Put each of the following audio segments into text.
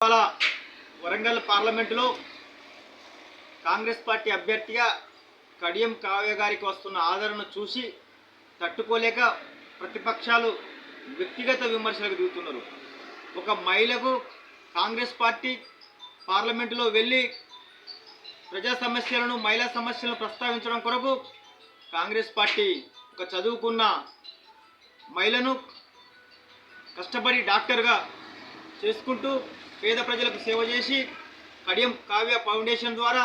ఇవాళ వరంగల్ పార్లమెంటులో కాంగ్రెస్ పార్టీ అభ్యర్థిగా కడియం కావ్య గారికి వస్తున్న ఆదరణ చూసి తట్టుకోలేక ప్రతిపక్షాలు వ్యక్తిగత విమర్శలకు దిగుతున్నారు. ఒక మహిళకు కాంగ్రెస్ పార్టీ పార్లమెంటులో వెళ్ళి ప్రజా సమస్యలను మహిళా సమస్యలను ప్రస్తావించడం కొరకు కాంగ్రెస్ పార్టీ ఒక చదువుకున్న మహిళను కష్టపడి డాక్టర్గా చేసుకుంటూ పేద ప్రజలకు సేవ చేసి కడియం కావ్య ఫౌండేషన్ ద్వారా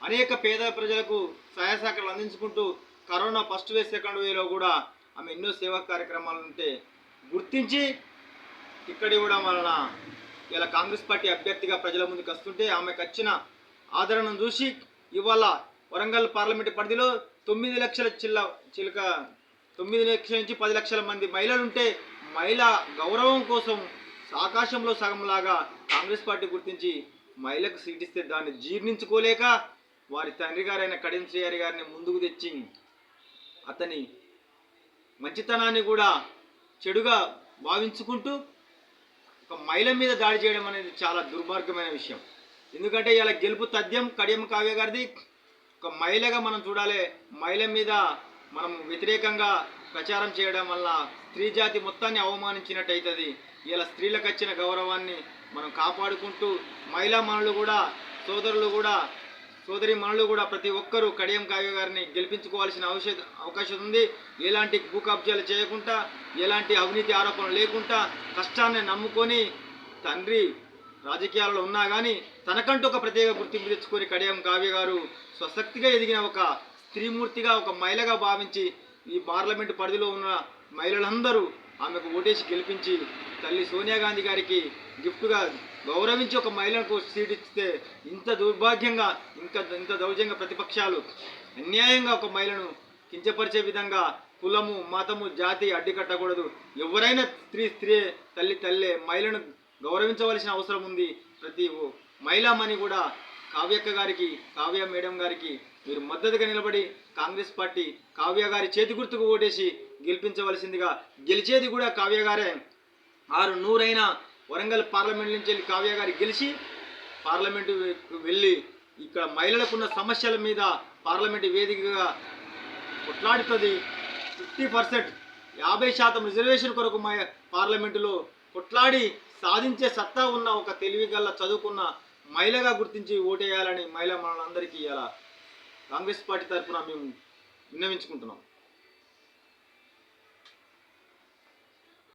అనేక పేద ప్రజలకు సహాయ సహకారాలు అందించుకుంటూ కరోనా ఫస్ట్ వేవ్ సెకండ్ వేవ్లో కూడా ఆమె ఎన్నో సేవా కార్యక్రమాలు ఉంటే గుర్తించి ఇక్కడ ఇవ్వడం వలన ఇలా కాంగ్రెస్ పార్టీ అభ్యర్థిగా ప్రజల ముందుకు వస్తుంటే ఆమెకు వచ్చిన ఆదరణను చూసి ఇవాళ వరంగల్ పార్లమెంట్ పరిధిలో తొమ్మిది లక్షల చిల్ల చిలుక తొమ్మిది లక్షల నుంచి పది లక్షల మంది మహిళలు ఉంటే మహిళ గౌరవం కోసం ఆకాశంలో సగంలాగా కాంగ్రెస్ పార్టీ గుర్తించి మహిళకు సీటిస్తే దాన్ని జీర్ణించుకోలేక వారి తండ్రి గారైన కడియం శ్రీయారి గారిని ముందుకు తెచ్చి అతని మంచితనాన్ని కూడా చెడుగా భావించుకుంటూ ఒక మహిళ మీద దాడి చేయడం అనేది చాలా దుర్మార్గమైన విషయం. ఎందుకంటే ఇలా గెలుపు తథ్యం కడియం కావ్య గారిది. ఒక మహిళగా మనం చూడాలి మహిళ మీద మనం వ్యతిరేకంగా ప్రచారం చేయడం వల్ల స్త్రీ జాతి మొత్తాన్ని అవమానించినట్టు అవుతుంది ఇలా స్త్రీలకు వచ్చిన గౌరవాన్ని మనం కాపాడుకుంటూ మహిళా మనులు కూడా సోదరులు కూడా సోదరి మనులు కూడా ప్రతి ఒక్కరూ కడియం కావ్య గారిని గెలిపించుకోవాల్సిన అవశ అవకాశం ఉంది. ఎలాంటి భూ కబ్జాలు చేయకుండా ఎలాంటి అవినీతి ఆరోపణలు లేకుండా కష్టాన్ని నమ్ముకొని తండ్రి రాజకీయాల్లో ఉన్నా కానీ తనకంటూ ఒక ప్రత్యేక గుర్తింపు తెచ్చుకొని కడియం కావ్య గారు స్వశక్తిగా ఎదిగిన ఒక స్త్రీమూర్తిగా ఒక మహిళగా భావించి ఈ పార్లమెంట్ పరిధిలో ఉన్న మహిళలందరూ ఆమెకు ఓటేసి గెలిపించి తల్లి సోనియా గాంధీ గారికి గిఫ్ట్గా గౌరవించి ఒక మహిళకు సీట్ ఇస్తే ఇంత దౌర్భాగ్యంగా ఇంకా ఇంత దౌర్జంగా ప్రతిపక్షాలు అన్యాయంగా ఒక మహిళను కించపరిచే విధంగా కులము మతము జాతి అడ్డుకట్టకూడదు. ఎవరైనా స్త్రీ స్త్రీ తల్లి తల్లే మహిళను గౌరవించవలసిన అవసరం ఉంది. ప్రతి ఓ మహిళామణి కూడా కావ్యక్క గారికి కావ్య మేడం గారికి మీరు మద్దతుగా నిలబడి కాంగ్రెస్ పార్టీ కావ్య గారి చేతి గుర్తుకు ఓటేసి గెలిపించవలసిందిగా గెలిచేది కూడా కావ్య గారే. ఆరు నూరైన వరంగల్ పార్లమెంట్ నుంచి వెళ్ళి కావ్య గారి గెలిచి పార్లమెంటు వెళ్ళి ఇక్కడ మహిళలకున్న సమస్యల మీద పార్లమెంటు వేదికగా కొట్లాడుతుంది. ఫిఫ్టీ పర్సెంట్ యాభై శాతం రిజర్వేషన్ కొరకు మా పార్లమెంటులో కొట్లాడి సాధించే సత్తా ఉన్న ఒక తెలివిగల్ల చదువుకున్న మహిళగా గుర్తించి ఓటేయాలని మహిళ మనందరికీ ఇలా కాంగ్రెస్ పార్టీ తరఫున మేము విన్నవించుకుంటున్నాం.